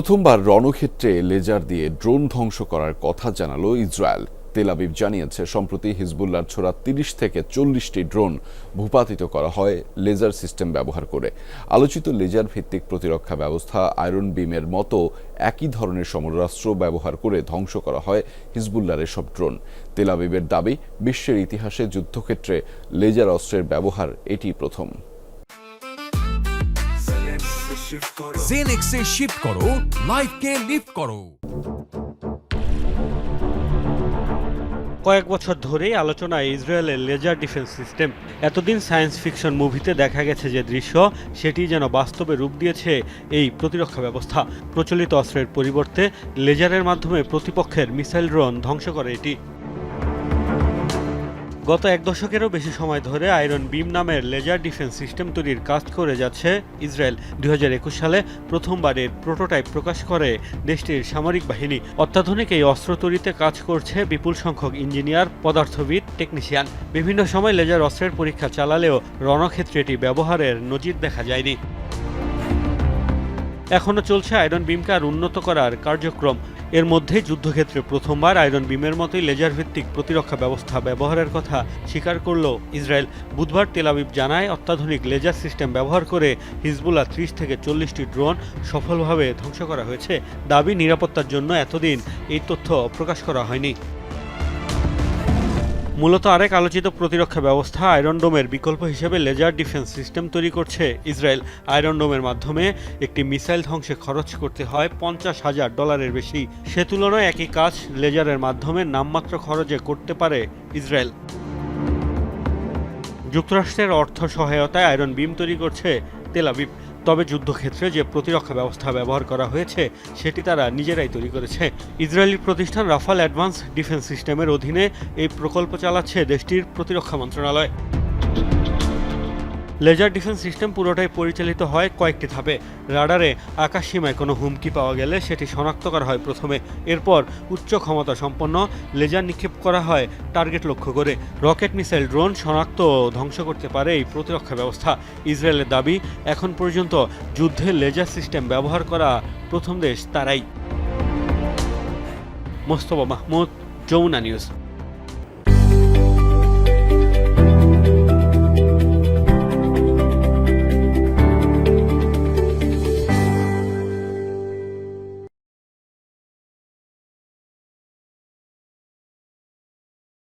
প্রথমবার রণক্ষেত্রে লেজার দিয়ে ড্রোন ধ্বংস করার কথা জানালো ইসরায়েল। তেল আবিব জানিয়েছে, সম্প্রতি হিজবুল্লার ছোড়া তিরিশ থেকে চল্লিশটি ড্রোন ভূপাতিত করা হয় লেজার সিস্টেম ব্যবহার করে। আলোচিত লেজার ভিত্তিক প্রতিরক্ষা ব্যবস্থা আয়রন বিমের মতো একই ধরনের সমরাস্ত্র ব্যবহার করে ধ্বংস করা হয় হিজবুল্লার এসব ড্রোন। তেল আবিবের দাবি, বিশ্বের ইতিহাসে যুদ্ধক্ষেত্রে লেজার অস্ত্রের ব্যবহার এটি প্রথম। জেনেক্সে শিফট করো। লাইফকে লিফট করো কয়েক বছর ধরেই আলোচনায় ইসরায়েলের লেজার ডিফেন্স সিস্টেম এতদিন সায়েন্স ফিকশন মুভিতে দেখা গেছে যে দৃশ্য সেটি যেন বাস্তবে রূপ দিয়েছে এই প্রতিরক্ষা ব্যবস্থা। প্রচলিত অস্ত্রের পরিবর্তে লেজারের মাধ্যমে প্রতিপক্ষের মিসাইল ড্রোন ধ্বংস করে এটি। গত এক দশকেরও বেশি সময় ধরে আয়রন বিম নামের লেজার ডিফেন্স সিস্টেম তৈরির কাজ করে যাচ্ছে ইসরায়েল। দুই হাজার একুশ সালে প্রথমবার এর প্রোটোটাইপ প্রকাশ করে দেশটির সামরিক বাহিনী। অত্যাধুনিক এই অস্ত্র তৈরিতে কাজ করছে বিপুল সংখ্যক ইঞ্জিনিয়ার, পদার্থবিদ, টেকনিশিয়ান। বিভিন্ন সময় লেজার অস্ত্রের পরীক্ষা চালালেও রণক্ষেত্রে এটি ব্যবহারের নজির দেখা যায়নি। এখনও চলছে আয়রন বিমকে আর উন্নত করার কার্যক্রম। এর মধ্যেই যুদ্ধক্ষেত্রে প্রথমবার আয়রন বিমের মতোই লেজার ভিত্তিক প্রতিরক্ষা ব্যবস্থা ব্যবহারের কথা স্বীকার করল ইসরায়েল। বুধবার তেলাবিব জানায়, অত্যাধুনিক লেজার সিস্টেম ব্যবহার করে হিজবুল্লাহ ত্রিশ থেকে চল্লিশটি ড্রোন সফলভাবে ধ্বংস করা হয়েছে। দাবি নিরাপত্তার জন্য এতদিন এই তথ্য প্রকাশ করা হয়নি। মূলত আরেক আলোচিত প্রতিরক্ষা ব্যবস্থা আয়রন ডোমের বিকল্প হিসেবে লেজার ডিফেন্স সিস্টেম তৈরি করছে ইসরায়েল। আয়রন ডোমের মাধ্যমে একটি মিসাইল ধ্বংসে খরচ করতে হয় পঞ্চাশ হাজার ডলারের বেশি। সে তুলনায় একই কাজ লেজারের মাধ্যমে নামমাত্র খরচে করতে পারে ইসরায়েল। যুক্তরাষ্ট্রের অর্থ সহায়তায় আয়রন বিম তৈরি করছে তেলাবিব তবে যুদ্ধক্ষেত্রে যে প্রতিরক্ষা ব্যবস্থা ব্যবহার করা হয়েছে, সেটি তারা নিজেরাই তৈরি করেছে। ইসরায়েলি প্রতিষ্ঠান রাফাল অ্যাডভান্স ডিফেন্স সিস্টেমের অধীনে এই প্রকল্প চালাচ্ছে দেশটির প্রতিরক্ষা মন্ত্রণালয়। লেজার ডিফেন্স সিস্টেম পুরোটাই পরিচালিত হয় কয়েকটি ধাপে। রাডারে আকাশ সীমায় কোনো হুমকি পাওয়া গেলে সেটি শনাক্ত করা হয় প্রথমে। এরপর উচ্চ ক্ষমতা সম্পন্ন লেজার নিক্ষেপ করা হয় টার্গেট লক্ষ্য করে। রকেট মিসাইল ড্রোন শনাক্ত ধ্বংস করতে পারে এই প্রতিরক্ষা ব্যবস্থা। ইসরায়েলের দাবি, এখন পর্যন্ত যুদ্ধে লেজার সিস্টেম ব্যবহার করা প্রথম দেশ তারাই। মোস্তফা মাহমুদ, যমুনা নিউজ।